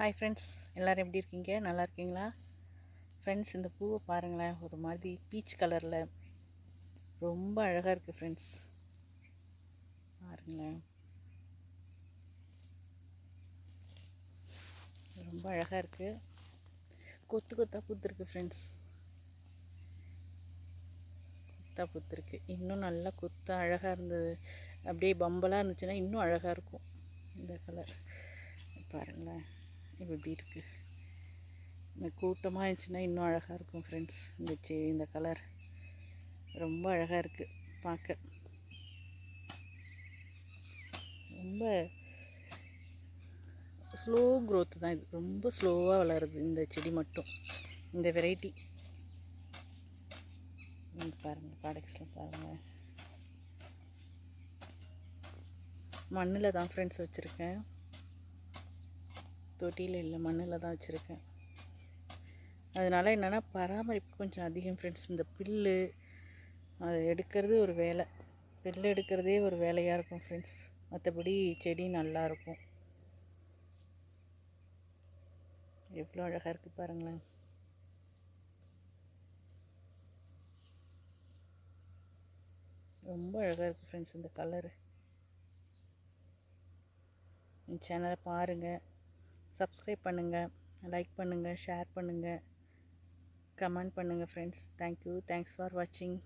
Hi friends எல்லோரும் எப்படி இருக்கீங்க? நல்லா இருக்கீங்களா? ஃப்ரெண்ட்ஸ் இந்த பூவை பாருங்களேன். ஒரு மாதிரி பீச் கலரில் ரொம்ப அழகாக இருக்குது ஃப்ரெண்ட்ஸ் பாருங்களேன். ரொம்ப அழகாக இருக்குது கொத்து கொத்தாக பூத்துருக்கு ஃப்ரெண்ட்ஸ் கொத்தாக பூத்துருக்கு. இன்னும் நல்லா கொத்தாக அழகாக இருந்தது. அப்படியே பம்பலாக இருந்துச்சுன்னா இன்னும் அழகாக இருக்கும். இந்த கலர் பாருங்களேன். இப்போ இப்படி இருக்குது இந்த கூட்டமாக இருந்துச்சுன்னா இன்னும் அழகாக இருக்கும் ஃப்ரெண்ட்ஸ் இந்த செ இந்த கலர் ரொம்ப அழகாக இருக்குது பார்க்க. ரொம்ப ஸ்லோ க்ரோத் தான் இது. ரொம்ப ஸ்லோவாக வளருது இந்த செடி மட்டும். இந்த வெரைட்டி பாருங்கள் ப்ராடக்ட்ஸில் பாருங்கள் மண்ணில் தான் ஃப்ரெண்ட்ஸ் வச்சுருக்கேன். தொட்டியில் இல்லை மண்ணில் தான் வச்சுருக்கேன். அதனால் என்னென்னா பராமரிப்பு கொஞ்சம் அதிகம் ஃப்ரெண்ட்ஸ் இந்த புல்லு அதை எடுக்கிறது ஒரு வேலை. புல்லு எடுக்கிறதே ஒரு வேலையாக இருக்கும் ஃப்ரெண்ட்ஸ் மற்றபடி செடி நல்லாயிருக்கும் எவ்வளோ அழகாக இருக்குது பாருங்களேன். ரொம்ப அழகாக இருக்குது ஃப்ரெண்ட்ஸ் இந்த கலரு என் சேனலை பாருங்கள் சப்ஸ்கிரைப் பண்ணுங்கள் லைக் பண்ணுங்கள் ஷேர் பண்ணுங்கள் கமெண்ட் பண்ணுங்கள் ஃப்ரெண்ட்ஸ் தேங்க்யூ தேங்க்ஸ் ஃபார் வாட்சிங்